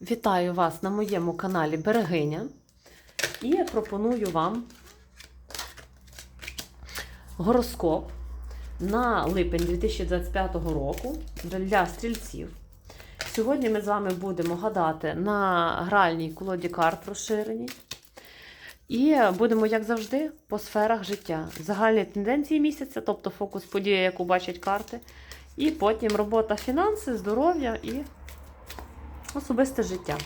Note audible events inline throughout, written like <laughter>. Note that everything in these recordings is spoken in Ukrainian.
Вітаю вас на моєму каналі Берегиня і я пропоную вам гороскоп на липень 2025 року для стрільців. Сьогодні ми з вами будемо гадати на гральній колоді карт розширеній. І будемо, як завжди, по сферах життя. Загальні тенденції місяця, тобто фокус події, яку бачать карти. І потім робота, фінанси, здоров'я і Особисте життя.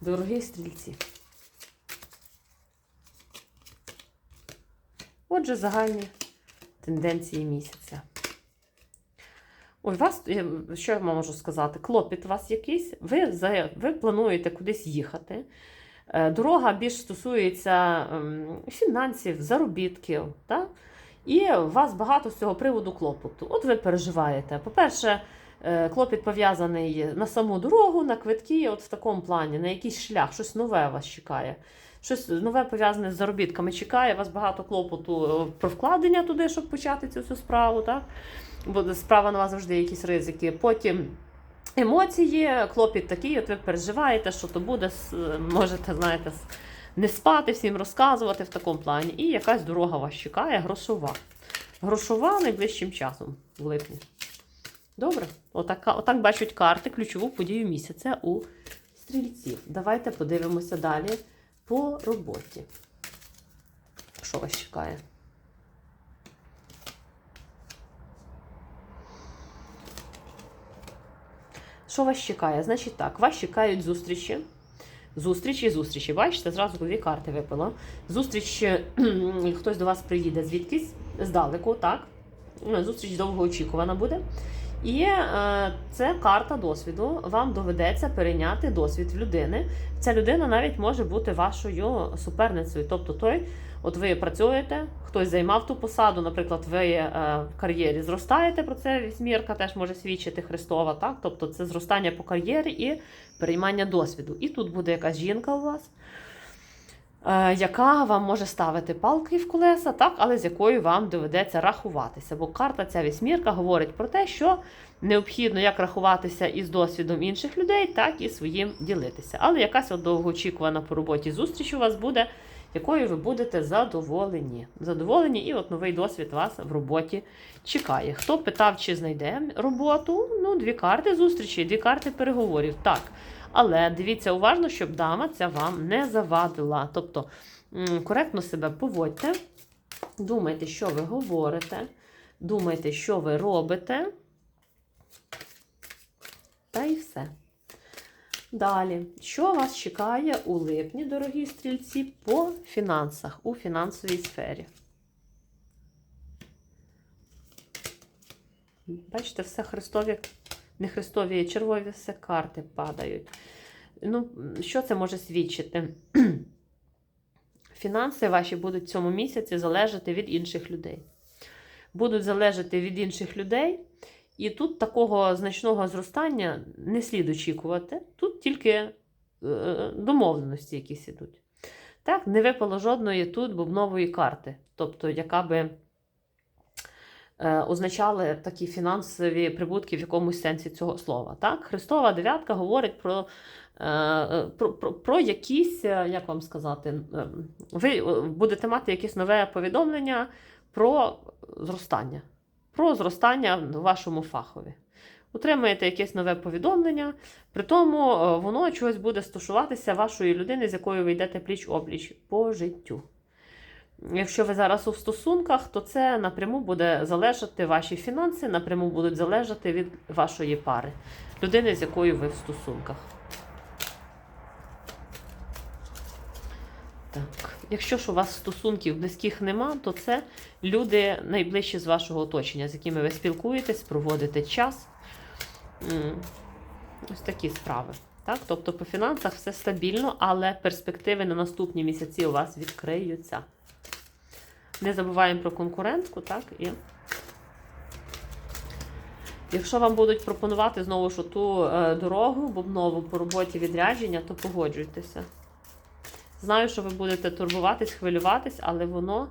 Дорогі стрільці. Отже, загальні тенденції місяця. Ой, вас, що я можу сказати? Клопіт у вас якийсь, ви, ви плануєте кудись їхати. Е, Дорога більш стосується ем, фінансів, заробітків. Так? І у вас багато з цього приводу клопоту. От ви переживаєте. По-перше, Е, Клопіт пов'язаний на саму дорогу, на квитки, от в такому плані, на якийсь шлях, щось нове вас чекає. Щось нове пов'язане з заробітками чекає, вас багато клопоту е, про вкладення туди, щоб почати цю всю справу. Так? Бо справа на вас завжди якісь ризики. Потім емоції, клопіт такий, от ви переживаєте, що то буде, можете, знаєте, не спати, всім розказувати в такому плані. І якась дорога вас чекає, грошова. Грошова найближчим часом в липні. Добре, отак, отак бачать карти, ключову подію місяця у стрільців. Давайте подивимося далі по роботі. Що вас чекає? Що вас чекає? Значить так, вас чекають зустрічі. Зустрічі, зустрічі. Бачите, зразу дві карти випало. Зустріч, хтось до вас приїде звідкись, здалеку, так? Зустріч довгоочікувана буде. І е, це карта досвіду. Вам доведеться перейняти досвід людини. Ця людина навіть може бути вашою суперницею. Тобто, той, от ви працюєте, хтось займав ту посаду, наприклад, ви е, в кар'єрі зростаєте. Про це вісьмірка теж може свідчити Христова. Так, тобто це зростання по кар'єрі і переймання досвіду. І тут буде якась жінка у вас. Е, Яка вам може ставити палки в колеса, так, але з якою вам доведеться рахуватися. Бо карта ця вісьмірка говорить про те, що необхідно як рахуватися із досвідом інших людей, так і своїм ділитися. Але якась довгоочікувана по роботі зустріч у вас буде, якою ви будете задоволені. Задоволені, і от новий досвід вас в роботі чекає. Хто питав, чи знайде роботу? Ну, дві карти зустрічі, дві карти переговорів. Так. Але дивіться уважно, щоб дама ця вам не завадила. Тобто коректно себе поводьте, думайте, що ви говорите, думайте, що ви робите. Та і все. Далі, що вас чекає у липні, дорогі стрільці, по фінансах, у фінансовій сфері? Бачите, все христові, не христові, червові все карти падають. Ну, що це може свідчити? <clears throat> Фінанси ваші будуть в цьому місяці залежати від інших людей. Будуть залежати від інших людей. І тут такого значного зростання не слід очікувати. Тут тільки е, домовленості якісь ідуть. Так, не випало жодної тут бубнової карти, тобто, яка би е, означала такі фінансові прибутки в якомусь сенсі цього слова. Так? Христова дев'ятка говорить про, е, е, про, про, про якісь, як вам сказати, ви будете мати якесь нове повідомлення про зростання про зростання в вашому фахові. Отримаєте якесь нове повідомлення, при тому воно чогось буде стосуватися вашої людини, з якою ви йдете пліч опліч по життю. Якщо ви зараз у стосунках, то це напряму буде залежати ваші фінанси, напряму будуть залежати від вашої пари, людини, з якою ви в стосунках. Так, якщо ж у вас стосунків близьких нема, то це люди найближчі з вашого оточення, з якими ви спілкуєтесь, проводите час. Ось такі справи. Так? Тобто по фінансах все стабільно, але перспективи на наступні місяці у вас відкриються. Не забуваємо про конкурентку, так? І якщо вам будуть пропонувати знову ж ту е, дорогу бубнову по роботі відрядження, то погоджуйтеся. Знаю, що ви будете турбуватись, хвилюватись, але воно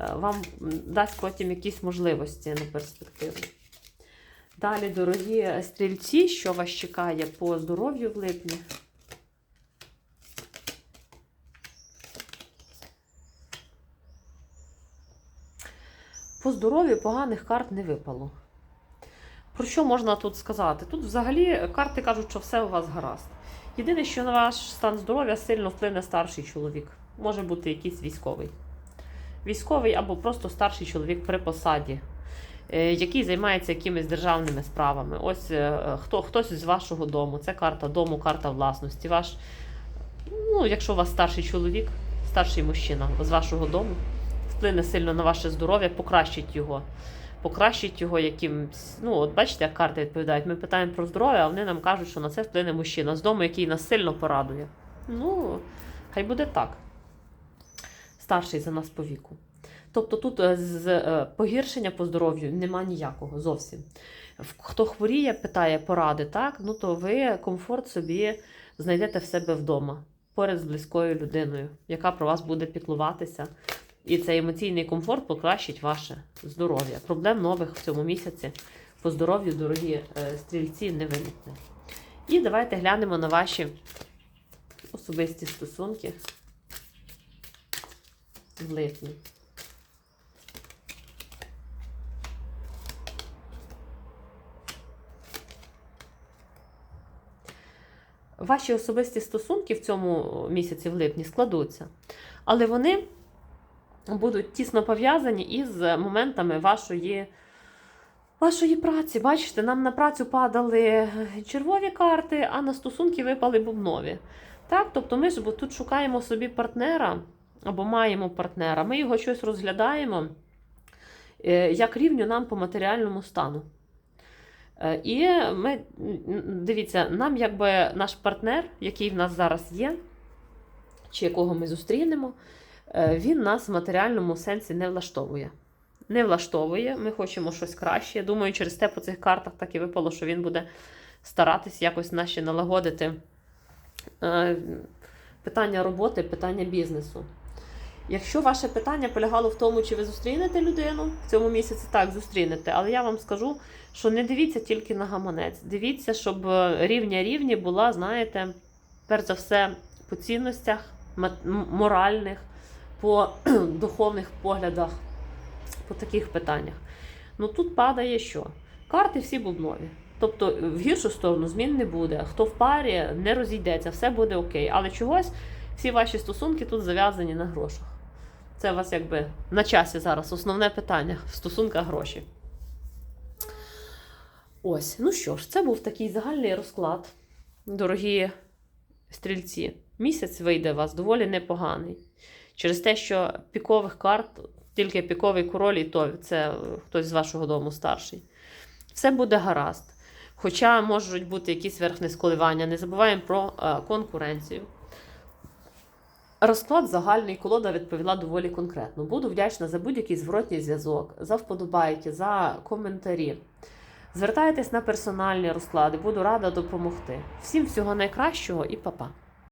е, вам дасть потім якісь можливості на перспективу. Далі, дорогі стрільці, що вас чекає по здоров'ю в липні? По здоров'ю поганих карт не випало. Про що можна тут сказати? Тут взагалі карти кажуть, що все у вас гаразд. Єдине, що на ваш стан здоров'я сильно вплине старший чоловік. Може бути якийсь військовий. Військовий або просто старший чоловік при посаді, е, який займається якимись державними справами. Ось е, хто, хтось з вашого дому. Це карта дому, карта власності. Ваш, ну, якщо у вас старший чоловік, старший мужчина з вашого дому, вплине сильно на ваше здоров'я, покращить його. Покращить його якимсь. Ну, от бачите, як карти відповідають. Ми питаємо про здоров'я, а вони нам кажуть, що на це вплине мужчина з дому, який нас сильно порадує. Ну, хай буде так. Старший за нас по віку. Тобто тут е, з е, погіршення по здоров'ю нема ніякого зовсім. Хто хворіє, питає поради, так? Ну то ви комфорт собі знайдете в себе вдома, поряд з близькою людиною, яка про вас буде піклуватися. І цей емоційний комфорт покращить ваше здоров'я. Проблем нових в цьому місяці по здоров'ю, дорогі е, стрільці, не виникне. І давайте глянемо на ваші особисті стосунки в липні. Ваші особисті стосунки в цьому місяці в липні складуться, але вони будуть тісно пов'язані із моментами вашої, вашої праці. Бачите, нам на працю падали червові карти, а на стосунки випали бубнові. Так, тобто ми ж бо тут шукаємо собі партнера або маємо партнера, ми його щось розглядаємо е, як рівню нам по матеріальному стану. Е, І ми, дивіться, нам якби наш партнер, який в нас зараз є, чи якого ми зустрінемо, він нас в матеріальному сенсі не влаштовує. Не влаштовує, ми хочемо щось краще. Я думаю, через те по цих картах так і випало, що він буде старатись якось наші налагодити е, питання роботи, питання бізнесу. Якщо ваше питання полягало в тому, чи ви зустрінете людину в цьому місяці, так, зустрінете. Але я вам скажу, що не дивіться тільки на гаманець. Дивіться, щоб е, рівня рівні була, знаєте, перш за все, по цінностях моральних, по <clears throat> духовних поглядах, по таких питаннях. Ну тут падає що? Карти всі бубнові. Тобто в гіршу сторону змін не буде. Хто в парі не розійдеться, все буде окей. Але чогось всі ваші стосунки тут зав'язані на грошах. Це у вас якби на часі зараз основне питання в стосунках гроші. Ось, ну що ж, це був такий загальний розклад, дорогі стрільці. Місяць вийде у вас доволі непоганий. Через те, що пікових карт, тільки піковий король, і то це хтось з вашого дому старший. Все буде гаразд. Хоча можуть бути якісь верхні сколивання. Не забуваємо про е, конкуренцію. Розклад загальний колода відповіла доволі конкретно. Буду вдячна за будь-який зворотній зв'язок, за вподобайки, за коментарі. Звертайтесь на персональні розклади, буду рада допомогти. Всім всього найкращого і па-па!